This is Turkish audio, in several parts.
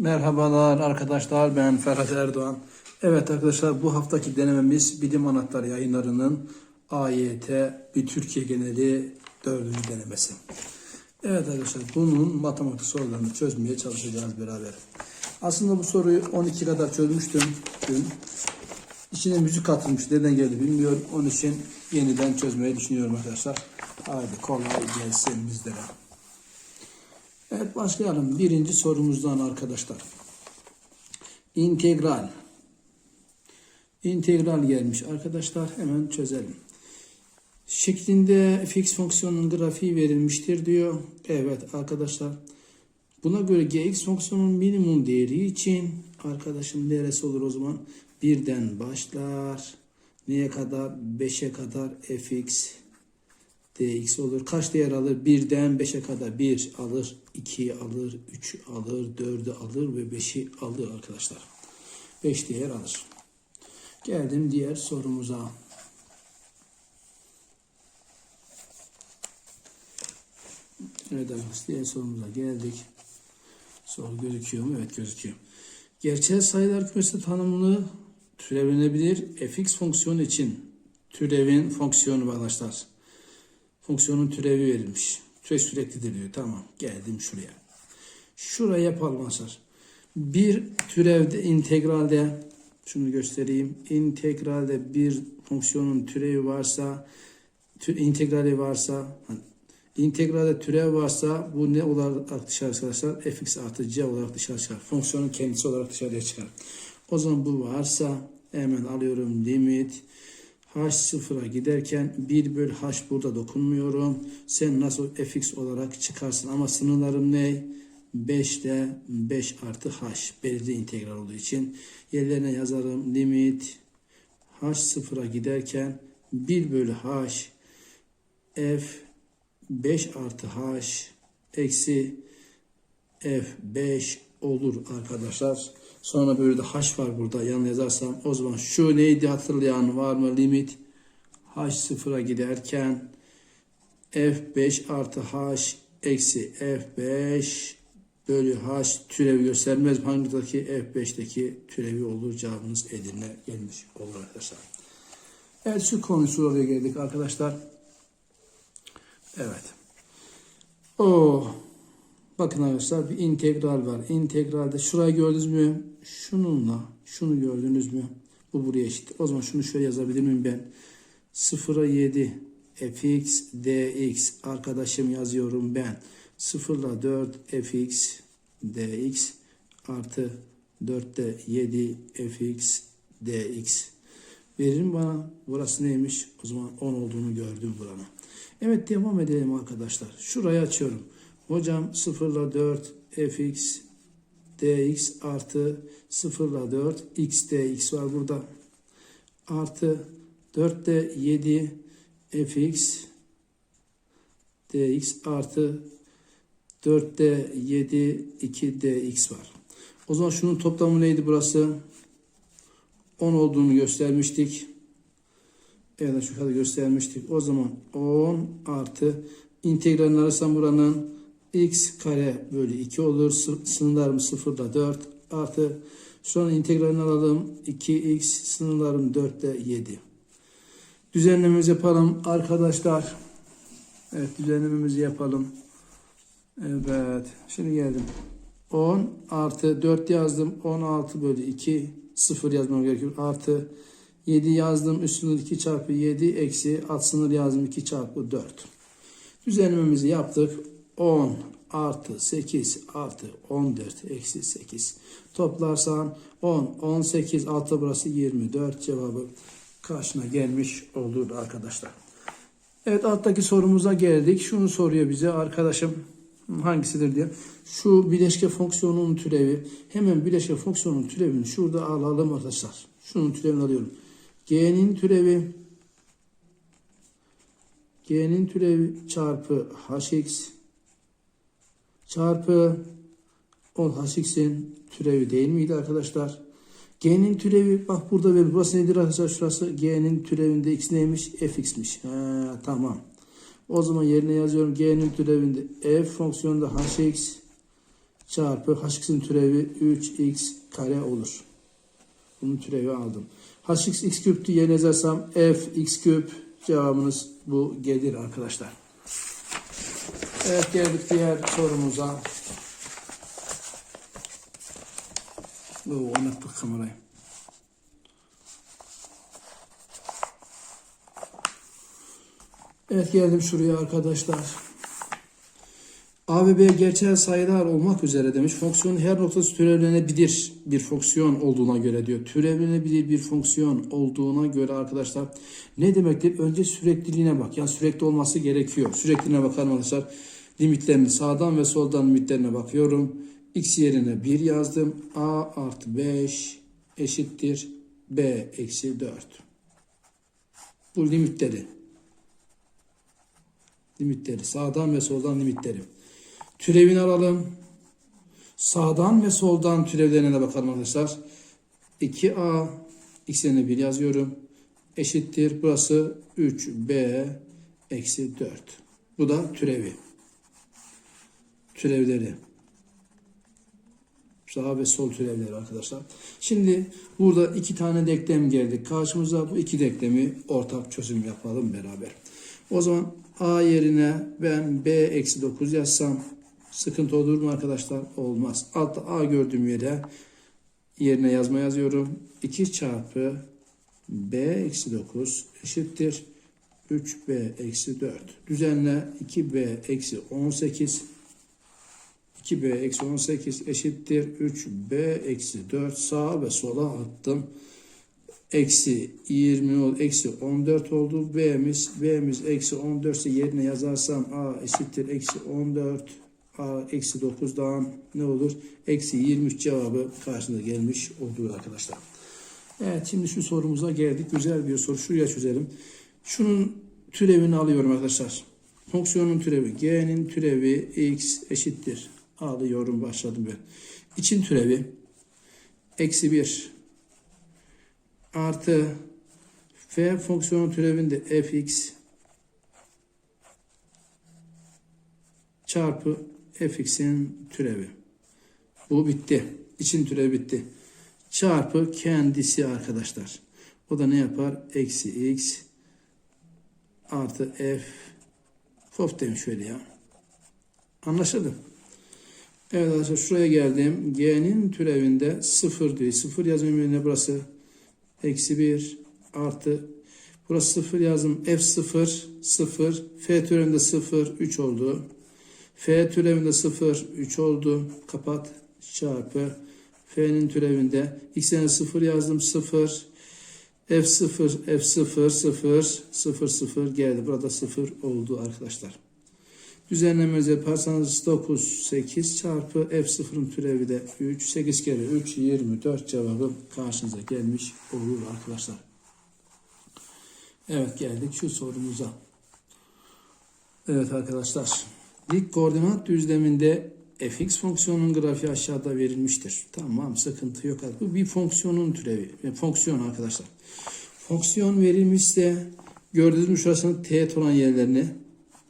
Merhabalar arkadaşlar ben Ferhat Erdoğan. Evet arkadaşlar bu haftaki denememiz Bilim Anahtarı yayınlarının AYT bir Türkiye geneli dördüncü denemesi. Evet arkadaşlar bunun matematik sorularını çözmeye çalışacağız beraber. Aslında bu soruyu 12 kadar çözmüştüm dün. İçine müzik katılmış. Neden geldi bilmiyorum. Onun için yeniden çözmeyi düşünüyorum arkadaşlar. Haydi kolay gelsin bizlere. Evet başlayalım. Birinci sorumuzdan arkadaşlar. İntegral. İntegral gelmiş arkadaşlar. Hemen çözelim. Şeklinde fx fonksiyonunun grafiği verilmiştir diyor. Evet arkadaşlar. Buna göre gx fonksiyonunun minimum değeri için arkadaşım neresi olur o zaman? Birden başlar. Neye kadar? 5'e kadar fx dx olur. Kaç değer alır? 1'den 5'e kadar 1 alır, 2 alır, 3 alır, 4'ü alır ve 5'i alır arkadaşlar. 5 değer alır. Geldim diğer sorumuza. Evet arkadaşlar diğer sorumuza geldik. Soru gözüküyor mu? Evet gözüküyor. Gerçel sayılar kümesi tanımını türevlenebilir fx fonksiyonu için türevin fonksiyonu arkadaşlar. Fonksiyonun türevi verilmiş. Türev süreklidir diyor. Tamam. Geldim şuraya. Şuraya yapalım arkadaşlar. Bir türevde integralde şunu göstereyim. İntegralde bir fonksiyonun türevi varsa tü, integrali varsa hani, integralde türev varsa bu ne olarak dışarı arkadaşlar? fx artı c olarak dışarı çıkar. Fonksiyonun kendisi olarak dışarıya çıkar. O zaman bu varsa hemen alıyorum limit h sıfıra giderken 1 bölü h burada dokunmuyorum. Sen nasıl fx olarak çıkarsın ama sınırlarım ne? 5 ile 5 artı h belirli integral olduğu için yerlerine yazarım limit h sıfıra giderken 1 bölü h f 5 artı h eksi f 5 olur arkadaşlar. Sonra böyle de h var burada yan yazarsam o zaman şu neydi hatırlayan var mı limit h sıfıra giderken f5 artı h eksi f5 bölü h türevi göstermez. Hangideki f5'teki türevi olur cevabınız Edirne gelmiş olur arkadaşlar. Evet şu konu soruya geldik arkadaşlar. Evet. O Bakın arkadaşlar bir integral var. İntegralde şurayı gördünüz mü? Şununla şunu gördünüz mü? Bu buraya eşit. O zaman şunu şöyle yazabilir miyim ben? 0'a 7 fx dx arkadaşım yazıyorum ben. 0 ile 4 fx dx artı 4'te 7 fx dx. Verin bana. Burası neymiş? O zaman 10 olduğunu gördüm buranın. Evet devam edelim arkadaşlar. Şurayı açıyorum. Hocam 0 ile 4 fx dx artı 0 ile 4 x dx var burada. Artı 4 de 7 fx dx artı 4 de 7 2 dx var. O zaman şunun toplamı neydi burası? 10 olduğunu göstermiştik. Evet şu kadar göstermiştik. O zaman 10 artı integralini arasam buranın x kare bölü 2 olur. Sınırlarım 0 ile 4 artı sonra integralini alalım. 2x sınırlarım 4 ile 7. Düzenlememizi yapalım arkadaşlar. Evet düzenlememizi yapalım. Evet şimdi geldim. 10 artı 4 yazdım. 16 bölü 2 0 yazmam gerekiyor. Artı 7 yazdım. Üst sınır 2 çarpı 7 eksi alt sınır yazdım 2 çarpı 4. Düzenlememizi yaptık. 10 artı 8 artı 14 eksi 8. Toplarsan 10, 18, altta burası 24 cevabı karşına gelmiş olur arkadaşlar. Evet alttaki sorumuza geldik. Şunu soruyor bize arkadaşım hangisidir diye. Şu bileşke fonksiyonunun türevi. Hemen bileşke fonksiyonunun türevini şurada alalım arkadaşlar. Şunun türevini alıyorum. G'nin türevi G'nin türevi çarpı hx çarpı 10 hx'in türevi değil miydi arkadaşlar? G'nin türevi bak burada verir. Burası nedir arkadaşlar? Şurası G'nin türevinde x neymiş? fx'miş. Ha, tamam. O zaman yerine yazıyorum. G'nin türevinde f fonksiyonunda hx çarpı hx'in türevi 3x kare olur. Bunun türevi aldım. hx x küptü yerine yazarsam f x küp cevabınız bu gelir arkadaşlar. Evet geldik diğer sorumuza. Oo, oynattık kamerayı. Evet geldim şuraya arkadaşlar. A ve B gerçel sayılar olmak üzere demiş. Fonksiyonun her noktası türevlenebilir bir fonksiyon olduğuna göre diyor. Türevlenebilir bir fonksiyon olduğuna göre arkadaşlar ne demektir? Önce sürekliliğine bak. Yani sürekli olması gerekiyor. Sürekliliğine bakalım arkadaşlar. Limitlerini sağdan ve soldan limitlerine bakıyorum. X yerine 1 yazdım. A artı 5 eşittir B eksi 4. Bu limitleri. Limitleri. Sağdan ve soldan limitleri. Türevini alalım. Sağdan ve soldan türevlerine de bakalım arkadaşlar. 2a x yerine 1 yazıyorum. Eşittir. Burası 3b eksi 4. Bu da türevi. Türevleri. Sağ ve sol türevleri arkadaşlar. Şimdi burada iki tane denklem geldi. Karşımıza bu iki denklemi ortak çözüm yapalım beraber. O zaman a yerine ben b eksi 9 yazsam sıkıntı olur mu arkadaşlar? Olmaz. Altta a gördüğüm yere yerine yazma yazıyorum. 2 çarpı b eksi 9 eşittir 3b eksi 4. Düzenle 2b eksi 18 2b eksi 18 eşittir 3b eksi 4 sağa ve sola attım. Eksi 20 oldu. Eksi 14 oldu. B'miz, B'miz eksi 14 ise yerine yazarsam A eşittir eksi 14. A eksi 9'dan ne olur? Eksi 23 cevabı karşında gelmiş olur arkadaşlar. Evet şimdi şu sorumuza geldik. Güzel bir soru. Şuraya çözelim. Şunun türevini alıyorum arkadaşlar. Fonksiyonun türevi g'nin türevi x eşittir. Alıyorum başladım ben. İçin türevi eksi 1 artı f fonksiyonun türevinde fx çarpı fx'in türevi. Bu bitti. İçin türevi bitti. Çarpı kendisi arkadaşlar. O da ne yapar? Eksi x artı f Fof demiş şöyle ya. Anlaşıldı. Evet arkadaşlar şuraya geldim. G'nin türevinde 0 diyor. 0 yazmam yerine burası eksi 1 artı burası 0 yazdım. F0 0 F türevinde 0 3 oldu. F türevinde 0 3 oldu. Kapat çarpı F'nin türevinde x'e 0 yazdım 0 F0 F0 0 0 0 geldi. Burada 0 oldu arkadaşlar. Düzenlemenizi yaparsanız 9 8 çarpı F0'ın türevi de 3 8 kere 3 24 cevabı karşınıza gelmiş olur arkadaşlar. Evet geldik şu sorumuza. Evet arkadaşlar. Dik koordinat düzleminde fx fonksiyonunun grafiği aşağıda verilmiştir. Tamam sıkıntı yok. Bu bir fonksiyonun türevi. Fonksiyon arkadaşlar. Fonksiyon verilmişse gördüğünüz mü şurasının teğet olan yerlerini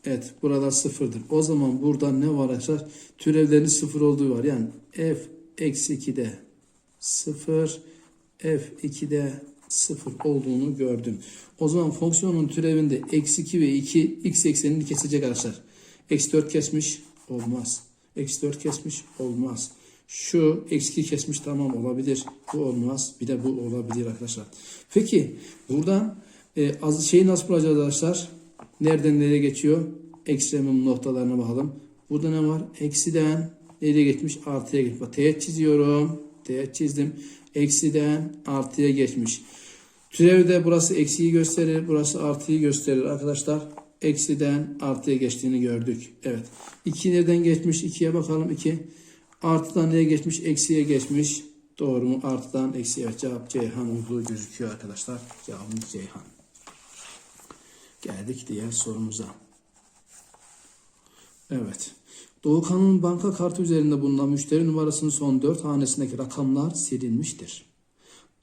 Evet burada sıfırdır. O zaman burada ne var arkadaşlar? Türevlerinin sıfır olduğu var. Yani f eksi 2'de sıfır f 2'de sıfır olduğunu gördüm. O zaman fonksiyonun türevinde eksi 2 ve 2 x eksenini kesecek arkadaşlar. Eksi 4 kesmiş olmaz. Eksi 4 kesmiş olmaz. Şu eksi 2 kesmiş tamam olabilir. Bu olmaz. Bir de bu olabilir arkadaşlar. Peki buradan e, az şeyi nasıl bulacağız arkadaşlar? Nereden nereye geçiyor? Ekstremum noktalarına bakalım. Burada ne var? Eksiden nereye geçmiş? Artıya. Bak teğet çiziyorum. Teğet çizdim. Eksiden artıya geçmiş. Türevde burası eksiyi gösterir. Burası artıyı gösterir arkadaşlar. Eksiden artıya geçtiğini gördük. Evet. 2 nereden geçmiş? 2'ye bakalım. 2. Artıdan nereye geçmiş? Eksiye geçmiş. Doğru mu? Artıdan eksiye. Evet, cevap Ceyhan olduğu gözüküyor arkadaşlar. Cevabımız Ceyhan. Geldik diğer sorumuza. Evet. Doğukan'ın banka kartı üzerinde bulunan müşteri numarasının son 4 hanesindeki rakamlar silinmiştir.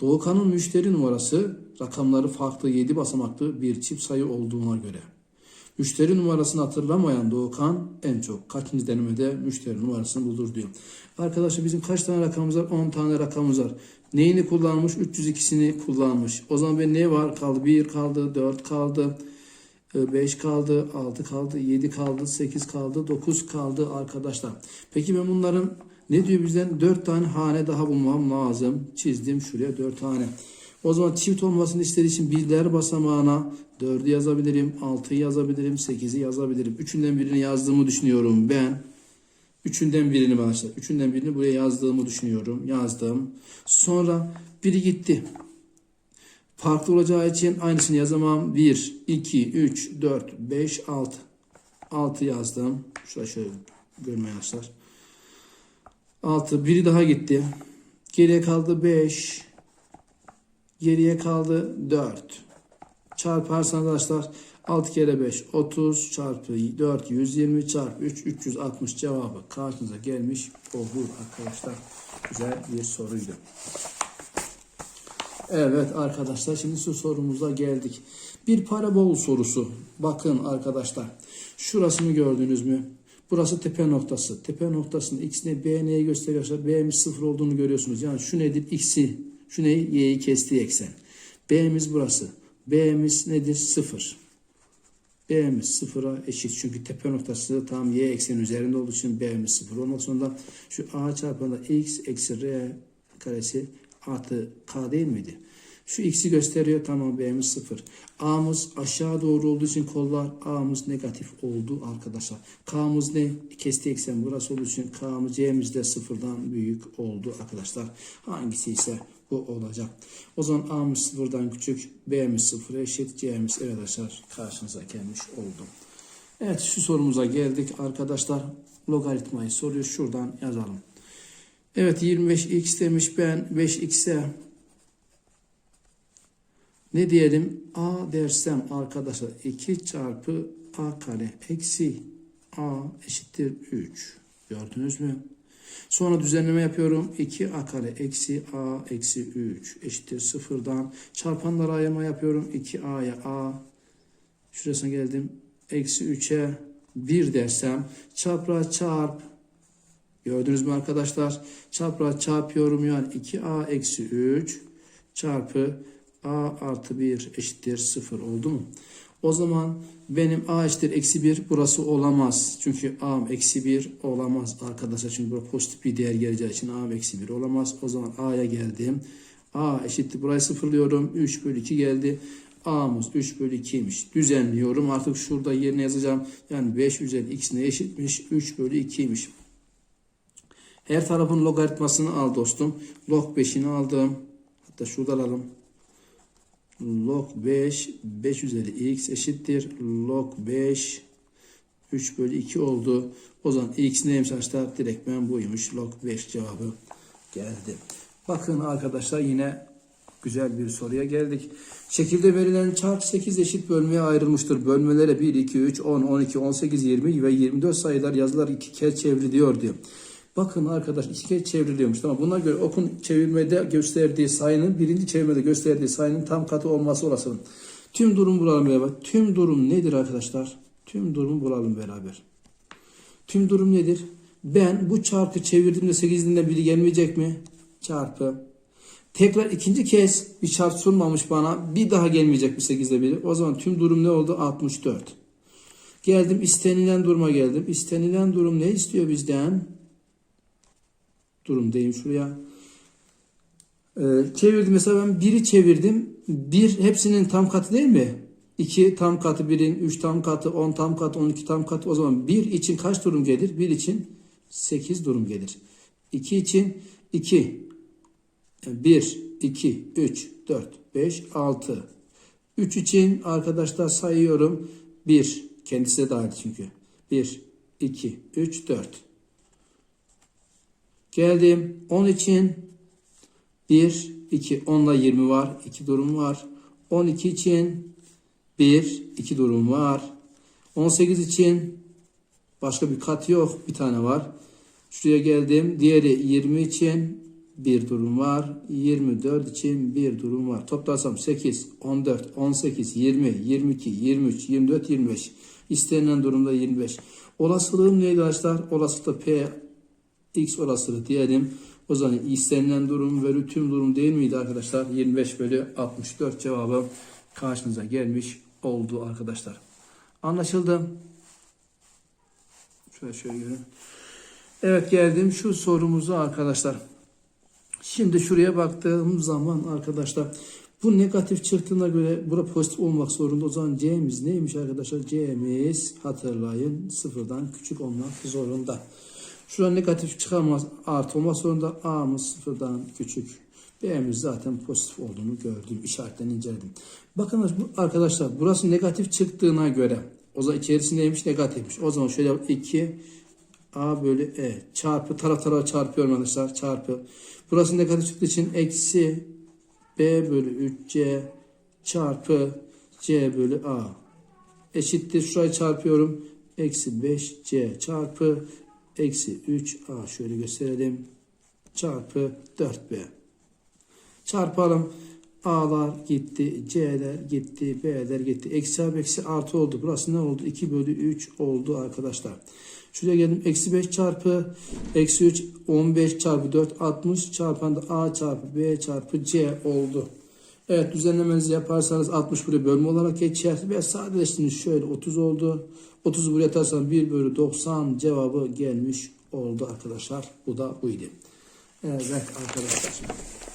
Doğukan'ın müşteri numarası rakamları farklı 7 basamaklı bir çift sayı olduğuna göre Müşteri numarasını hatırlamayan Doğukan en çok kaçıncı denemede müşteri numarasını bulur diyor. Arkadaşlar bizim kaç tane rakamımız var? 10 tane rakamımız var. Neyini kullanmış? 302'sini kullanmış. O zaman ben ne var? Kaldı 1 kaldı, 4 kaldı. 5 kaldı, 6 kaldı, 7 kaldı, 8 kaldı, 9 kaldı arkadaşlar. Peki ben bunların ne diyor bizden? 4 tane hane daha bulmam lazım. Çizdim şuraya 4 hane. O zaman çift olmasını istediği için birler basamağına 4'ü yazabilirim, 6'yı yazabilirim, 8'i yazabilirim. Üçünden birini yazdığımı düşünüyorum ben. Üçünden birini arkadaşlar. Üçünden birini buraya yazdığımı düşünüyorum. Yazdım. Sonra biri gitti. Farklı olacağı için aynısını yazamam. 1, 2, 3, 4, 5, 6. 6 yazdım. Şuraya şöyle görmeye arkadaşlar. 6. Biri daha gitti. Geriye kaldı 5. Geriye kaldı 4. Çarparsanız arkadaşlar 6 kere 5 30 çarpı 4 120 çarpı 3 360 cevabı karşınıza gelmiş olur arkadaşlar. Güzel bir soruydu. Evet arkadaşlar şimdi şu sorumuza geldik. Bir parabol sorusu. Bakın arkadaşlar. Şurasını gördünüz mü? Burası tepe noktası. Tepe noktasında x ne b neye gösteriyorsa b'miz sıfır olduğunu görüyorsunuz. Yani şu nedir? x'i şu ne? y'yi kestiği eksen. b'miz burası. b'miz nedir? Sıfır. B'miz sıfıra eşit. Çünkü tepe noktası tam y ekseni üzerinde olduğu için B'miz sıfır. Ondan sonra da şu A çarpanında x eksi r karesi artı k değil miydi? Şu x'i gösteriyor. Tamam B'miz sıfır. A'mız aşağı doğru olduğu için kollar A'mız negatif oldu arkadaşlar. K'mız ne? Kesti eksen burası olduğu için K'mız C'miz de sıfırdan büyük oldu arkadaşlar. Hangisi ise bu olacak. O zaman A'mız sıfırdan küçük, B'miz sıfıra eşit, C'miz evet arkadaşlar karşınıza gelmiş oldu. Evet şu sorumuza geldik arkadaşlar. Logaritmayı soruyor. Şuradan yazalım. Evet 25x demiş ben 5x'e ne diyelim? A dersem arkadaşlar 2 çarpı A kare eksi A eşittir 3. Gördünüz mü? Sonra düzenleme yapıyorum. 2A kare eksi A eksi 3 eşittir sıfırdan. Çarpanlara ayırma yapıyorum. 2A'ya A. Şurasına geldim. Eksi 3'e 1 dersem çapraz çarp. Gördünüz mü arkadaşlar? Çapraz çarpıyorum yani 2A eksi 3 çarpı A artı 1 eşittir 0 oldu mu? O zaman benim A eşittir eksi 1 burası olamaz. Çünkü A eksi 1 olamaz arkadaşlar. Çünkü burada pozitif bir değer geleceği için A eksi 1 olamaz. O zaman A'ya geldim. A eşittir burayı sıfırlıyorum. 3 bölü 2 geldi. A'mız 3 bölü 2'ymiş. Düzenliyorum. Artık şurada yerine yazacağım. Yani 5 üzeri x ne eşitmiş? 3 bölü 2'ymiş. Her tarafın logaritmasını al dostum. Log 5'ini aldım. Hatta şurada alalım. Log 5 5 üzeri x eşittir. Log 5 3 bölü 2 oldu. O zaman x neymiş arkadaşlar? Direktmen buymuş. Log 5 cevabı geldi. Bakın arkadaşlar yine güzel bir soruya geldik. Şekilde verilen çarp 8 eşit bölmeye ayrılmıştır. Bölmelere 1, 2, 3, 10, 12, 18, 20 ve 24 sayılar yazılar iki kez çevriliyor diyor. Bakın arkadaş kez çevriliyormuş. Tamam buna göre okun çevirmede gösterdiği sayının birinci çevirmede gösterdiği sayının tam katı olması olasılığı. Tüm durum bulalım beraber. Tüm durum nedir arkadaşlar? Tüm durumu bulalım beraber. Tüm durum nedir? Ben bu çarpı çevirdiğimde 8'inden biri gelmeyecek mi? Çarpı. Tekrar ikinci kez bir çarp sunmamış bana. Bir daha gelmeyecek mi 8'de biri? O zaman tüm durum ne oldu? 64. Geldim istenilen duruma geldim. İstenilen durum ne istiyor bizden? Durumdayım şuraya. Ee, çevirdim mesela ben biri çevirdim. Bir hepsinin tam katı değil mi? 2 tam katı birin, 3 tam katı, 10 tam katı, 12 tam katı. O zaman 1 için kaç durum gelir? 1 için 8 durum gelir. 2 için 2, 1, 2, 3, 4, 5, 6. 3 için arkadaşlar sayıyorum. 1, kendisi de dahil çünkü. 1, 2, 3, 4. Geldim 10 için 1, 2, 10 ile 20 var. 2 durum var. 12 için 1, 2 durum var. 18 için başka bir kat yok. Bir tane var. Şuraya geldim. Diğeri 20 için bir durum var. 24 için bir durum var. Toplarsam 8, 14, 18, 20, 22, 23, 24, 25. İstenilen durumda 25. Olasılığım neydi arkadaşlar? Olasılıkta P x olasılığı diyelim. O zaman istenilen durum bölü tüm durum değil miydi arkadaşlar? 25 bölü 64 cevabı karşınıza gelmiş oldu arkadaşlar. Anlaşıldı. Şöyle şöyle görün. Evet geldim şu sorumuza arkadaşlar. Şimdi şuraya baktığım zaman arkadaşlar bu negatif çıktığına göre bura pozitif olmak zorunda. O zaman C'miz neymiş arkadaşlar? C'miz hatırlayın sıfırdan küçük olmak zorunda. Şurada negatif çıkamaz artı olmak zorunda. A'mız sıfırdan küçük. B'miz zaten pozitif olduğunu gördüm. işaretten inceledim. Bakın arkadaşlar burası negatif çıktığına göre o zaman içerisindeymiş negatifmiş. O zaman şöyle 2 A bölü E çarpı taraf tarafa çarpıyorum arkadaşlar çarpı. Burası negatif çıktığı için eksi B bölü 3C çarpı C bölü A eşittir. Şurayı çarpıyorum. Eksi 5C çarpı eksi 3A şöyle gösterelim. Çarpı 4B. Çarpalım. A'lar gitti, C'ler gitti, B'ler gitti. Eksi A eksi artı oldu. Burası ne oldu? 2 bölü 3 oldu arkadaşlar. Şuraya geldim. Eksi 5 çarpı eksi 3 15 çarpı 4 60 çarpan da A çarpı B çarpı C oldu. Evet düzenlemenizi yaparsanız 60 buraya bölme olarak geçer ve sadeleştiğiniz şöyle 30 oldu. 30'u buraya atarsan 1 bölü 90 cevabı gelmiş oldu arkadaşlar. Bu da buydu. Evet arkadaşlar.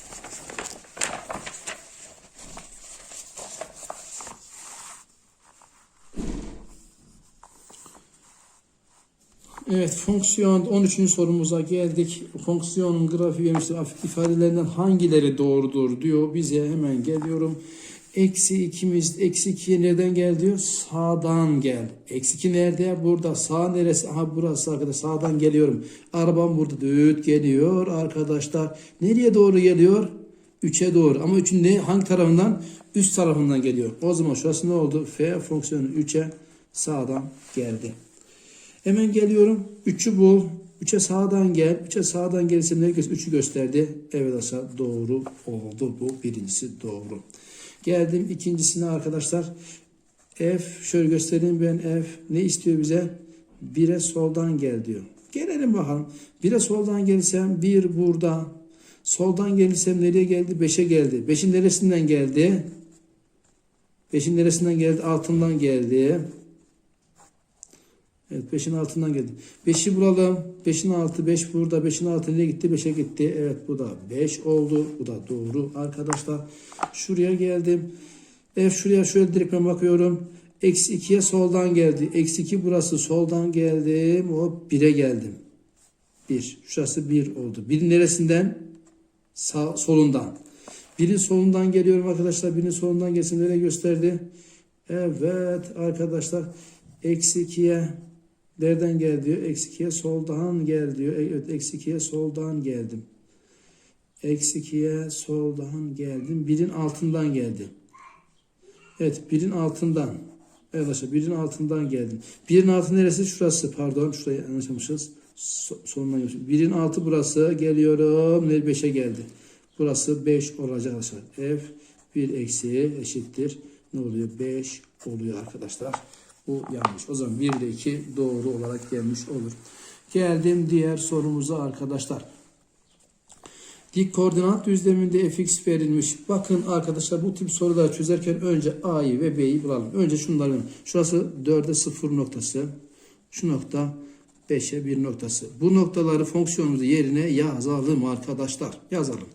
Evet, fonksiyon 13. sorumuza geldik. Fonksiyonun grafiği ve ifadelerinden hangileri doğrudur diyor. Bize hemen geliyorum. Eksi ikimiz, eksi 2'ye nereden gel diyor? Sağdan gel. Eksi 2 nerede? Burada. Sağ neresi? Aha burası arkadaşlar. Sağdan geliyorum. Arabam burada düğüt geliyor arkadaşlar. Nereye doğru geliyor? 3'e doğru. Ama 3'ün ne? Hangi tarafından? Üst tarafından geliyor. O zaman şurası ne oldu? F fonksiyonu 3'e sağdan geldi. Hemen geliyorum. 3'ü bul. 3'e sağdan gel. 3'e sağdan gelirse herkes 3'ü gösterdi. Evet aşağı doğru oldu. Bu birincisi doğru. Geldim ikincisine arkadaşlar. F şöyle göstereyim ben F ne istiyor bize? 1'e soldan gel diyor. Gelelim bakalım. 1'e soldan gelirsem 1 burada. Soldan gelirsem nereye geldi? 5'e geldi. 5'in neresinden geldi? 5'in neresinden geldi? Altından geldi. Evet 5'in altından geldi. 5'i bulalım. 5'in altı 5 burada. 5'in altı nereye gitti? 5'e gitti. Evet bu da 5 oldu. Bu da doğru arkadaşlar. Şuraya geldim. Evet şuraya şöyle direkt ben bakıyorum. Eksi 2'ye soldan geldi. Eksi 2 burası soldan geldim. O 1'e geldim. 1. Şurası 1 oldu. 1'in neresinden? Sağ, solundan. Birin solundan geliyorum arkadaşlar. Birin solundan gelsin. Nereye gösterdi? Evet arkadaşlar. Eksi 2'ye Nereden gel diyor? Eksi 2'ye soldan gel diyor. Evet eksi 2'ye soldan geldim. Eksi 2'ye soldan geldim. Birin altından geldim. Evet birin altından. Evet arkadaşlar birin altından geldim. Birin altı neresi? Şurası pardon. Şurayı anlaşılmışız. So, sonundan gelmişim. Birin altı burası. Geliyorum. Ne 5'e geldi. Burası 5 olacak arkadaşlar. F 1 eksi eşittir. Ne oluyor? 5 oluyor arkadaşlar. Bu yanlış. O zaman 1 ile 2 doğru olarak gelmiş olur. Geldim diğer sorumuza arkadaşlar. Dik koordinat düzleminde fx verilmiş. Bakın arkadaşlar bu tip soruları çözerken önce a'yı ve b'yi bulalım. Önce şunları. Şurası 4'e 0 noktası. Şu nokta 5'e 1 noktası. Bu noktaları fonksiyonumuzu yerine yazalım arkadaşlar. Yazalım.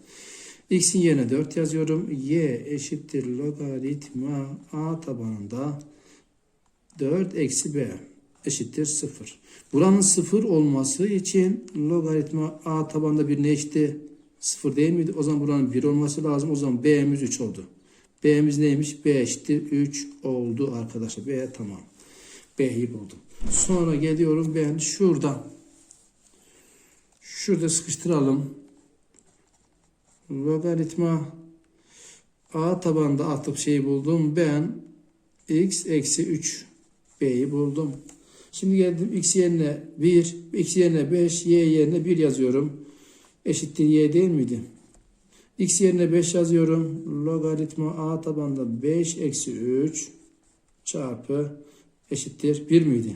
x'in yerine 4 yazıyorum. y eşittir logaritma a tabanında 4 eksi b eşittir 0. Buranın 0 olması için logaritma a tabanda bir ne eşitti? 0 değil miydi? O zaman buranın 1 olması lazım. O zaman b'miz 3 oldu. b'miz neymiş? b eşittir 3 oldu arkadaşlar. b tamam. b'yi buldum. Sonra geliyorum ben şuradan. Şurada sıkıştıralım. Logaritma a tabanda artık şeyi buldum. Ben x eksi 3 B'yi buldum. Şimdi geldim x yerine 1, x yerine 5, y yerine 1 yazıyorum. Eşittir y değil miydi? x yerine 5 yazıyorum. Logaritma a tabanda 5 eksi 3 çarpı eşittir 1 miydi?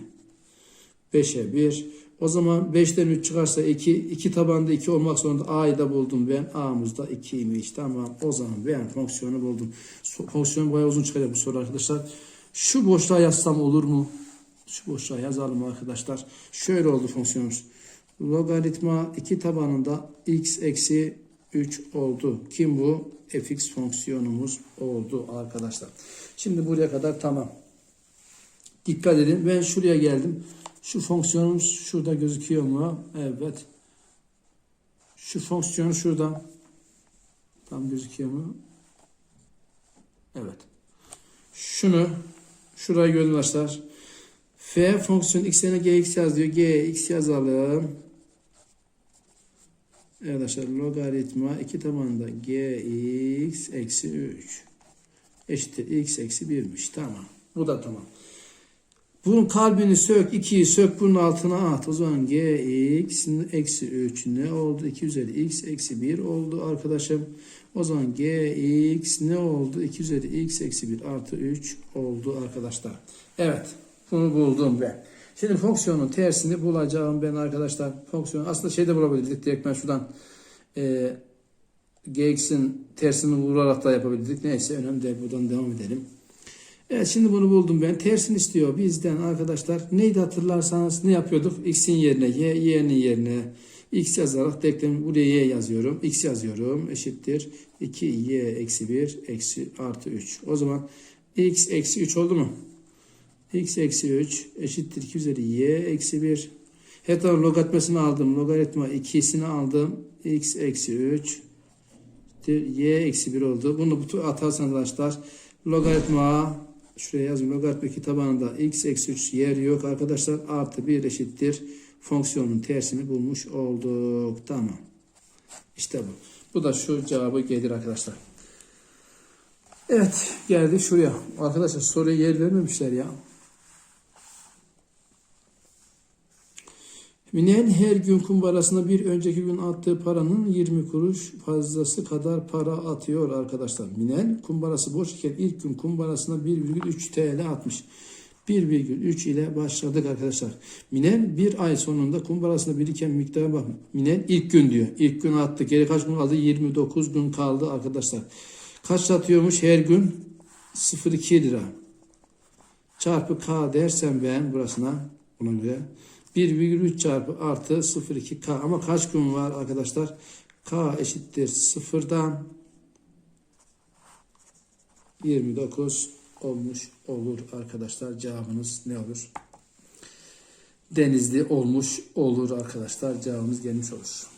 5'e 1. O zaman 5'ten 3 çıkarsa 2. 2 tabanda 2 olmak zorunda. A'yı da buldum ben. A'mız da 2'ymiş. Tamam. O zaman ben fonksiyonu buldum. Fonksiyon bayağı uzun çıkacak bu soru arkadaşlar. Şu boşluğa yazsam olur mu? Şu boşluğa yazalım arkadaşlar. Şöyle oldu fonksiyonumuz. Logaritma 2 tabanında x eksi 3 oldu. Kim bu? fx fonksiyonumuz oldu arkadaşlar. Şimdi buraya kadar tamam. Dikkat edin. Ben şuraya geldim. Şu fonksiyonumuz şurada gözüküyor mu? Evet. Şu fonksiyon şurada. Tam gözüküyor mu? Evet. Şunu şuraya gördüm arkadaşlar. F fonksiyonu x yerine gx yaz diyor. gx yazalım. Evet arkadaşlar logaritma 2 tabanında gx eksi 3 eşittir x eksi 1'miş. Tamam. Bu da tamam. Bunun kalbini sök, 2'yi sök bunun altına at. O zaman gx eksi 3 ne oldu? 2 üzeri x eksi 1 oldu arkadaşım. O zaman gx ne oldu? 2 üzeri x eksi 1 artı 3 oldu arkadaşlar. Evet. Bunu buldum ben. Şimdi fonksiyonun tersini bulacağım ben arkadaşlar. Fonksiyon aslında şeyde bulabilirdik. Direkt ben şuradan e, gx'in tersini vurarak da yapabilirdik. Neyse önemli değil. Buradan devam edelim. Evet şimdi bunu buldum ben. Tersini istiyor bizden arkadaşlar. Neydi hatırlarsanız ne yapıyorduk? X'in yerine y, y'nin yerine x yazarak denklemi buraya y yazıyorum. x yazıyorum. Eşittir. 2y eksi 1 eksi artı 3. O zaman x eksi 3 oldu mu? x eksi 3 eşittir 2 üzeri y eksi 1. Hatta logaritmasını aldım. Logaritma 2'sini aldım. x eksi 3 y eksi 1 oldu. Bunu bu atarsanız arkadaşlar logaritma şuraya yazın logaritma 2 tabanında x eksi 3 yer yok arkadaşlar. Artı 1 eşittir. Fonksiyonun tersini bulmuş olduk. Tamam. İşte bu. Bu da şu cevabı gelir arkadaşlar. Evet geldi şuraya. Arkadaşlar soruya yer vermemişler ya. Minel her gün kumbarasına bir önceki gün attığı paranın 20 kuruş fazlası kadar para atıyor arkadaşlar. Minel kumbarası boş iken ilk gün kumbarasına 1,3 TL atmış. 1,3 ile başladık arkadaşlar. Minel bir ay sonunda kumbarasında biriken miktara bak. Minel ilk gün diyor. İlk gün attı. Geri kaç gün kaldı? 29 gün kaldı arkadaşlar. Kaç atıyormuş her gün? 0,2 lira. Çarpı k dersem ben burasına buna göre 1,3 çarpı artı 0,2k ama kaç gün var arkadaşlar? k eşittir 0'dan 29 olmuş olur arkadaşlar. Cevabınız ne olur? Denizli olmuş olur arkadaşlar. Cevabımız gelmiş olur.